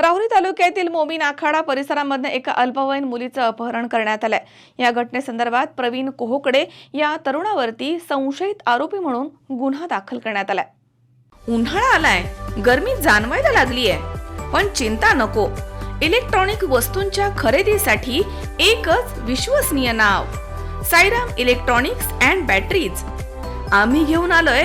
राहुरी तालुक्यातील मोमीन आखाडा परिसरामधून एका अल्पवयीन मुलीचं अपहरण करण्यात आलंय. या घटनेसंदर्भात प्रवीण कोहोकडे या तरुणावरती संशयित आरोपी म्हणून गुन्हा दाखल करण्यात आलाय. उन्हाळा आलाय गर्मी जाणवायला लागलीय पण चिंता नको. इलेक्ट्रॉनिक वस्तूंच्या खरेदीसाठी एकच विश्वसनीय नाव साईराम इलेक्ट्रॉनिक्स अँड बॅटरीज. आम्ही घेऊन आलोय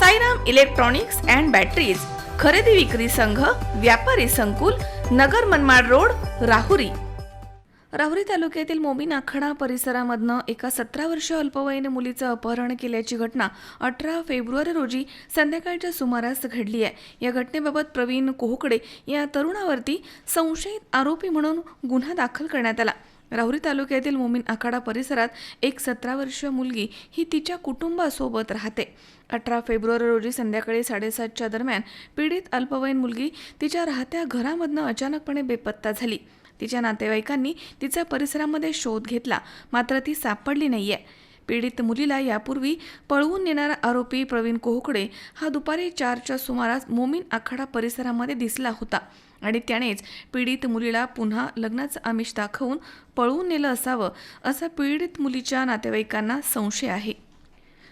Sairam electronics and batteries खरेदी विक्री संघ व्यापारी संकुल नगर मनमाड रोड राहुरी. राहुरी तालुक्यातील मोमीन आखाडा परिसरामधनं एका सतरा वर्ष अल्पवयीन मुलीचं अपहरण केल्याची घटना अठरा फेब्रुवारी रोजी संध्याकाळच्या सुमारास घडली आहे. या घटनेबाबत प्रवीण कोहकडे या तरुणावरती संशयित आरोपी म्हणून गुन्हा दाखल करण्यात आला. राहुरी तालुक्यातील मोमीन आखाडा परिसरात एक सतरा वर्षीय मुलगी ही तिच्या कुटुंबासोबत राहते. अठरा फेब्रुवारी रोजी संध्याकाळी साडेसातच्या दरम्यान पीडित अल्पवयीन मुलगी तिच्या राहत्या घरामधनं अचानकपणे बेपत्ता झाली. तिच्या नातेवाईकांनी तिचा परिसरामध्ये शोध घेतला मात्र ती सापडली नाहीये. पीडित मुलीला यापूर्वी पळवून नेणारा आरोपी प्रवीण कोहकडे हा दुपारी चारच्या सुमारास मोमीन आखाडा परिसरामध्ये दिसला होता. आणि त्यानेच पीडित मुलीला पुन्हा लग्नाचं आमिष दाखवून पळवून नेलं असावं असा पीडित मुलीच्या नातेवाईकांना संशय आहे.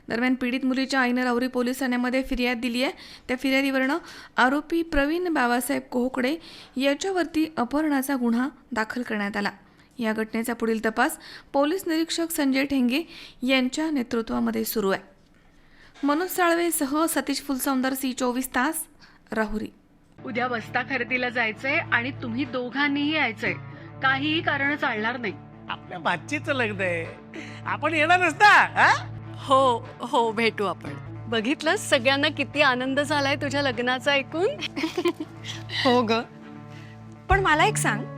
दरम्यान पीडित मुलीच्या आईनं राहुरी पोलीस ठाण्यामध्ये फिर्याद दिली आहे. त्या फिर्यादीवरनं आरोपी प्रवीण बाबासाहेब कोहकडे याच्यावरती अपहरणाचा गुन्हा दाखल करण्यात आला. या घटनेचा पुढील तपास पोलीस निरीक्षक संजय ठेंगे यांच्या नेतृत्वामध्ये सुरू आहे. मनोज साळवेसह सतीश फुलसौंदर सी चोवीस तास राहुरी. उद्या बस्ता खरेदीला जायचंय आणि तुम्ही दोघांनीही यायचंय. काहीही कारण चालणार नाही. आपल्या बातचीच लग्न आहे. आपण येणार नसता हा? हो हो भेटू आपण. बघितलं सगळ्यांना किती आनंद झालाय तुझ्या लग्नाचा ऐकून? हो ग. पण मला एक सांग.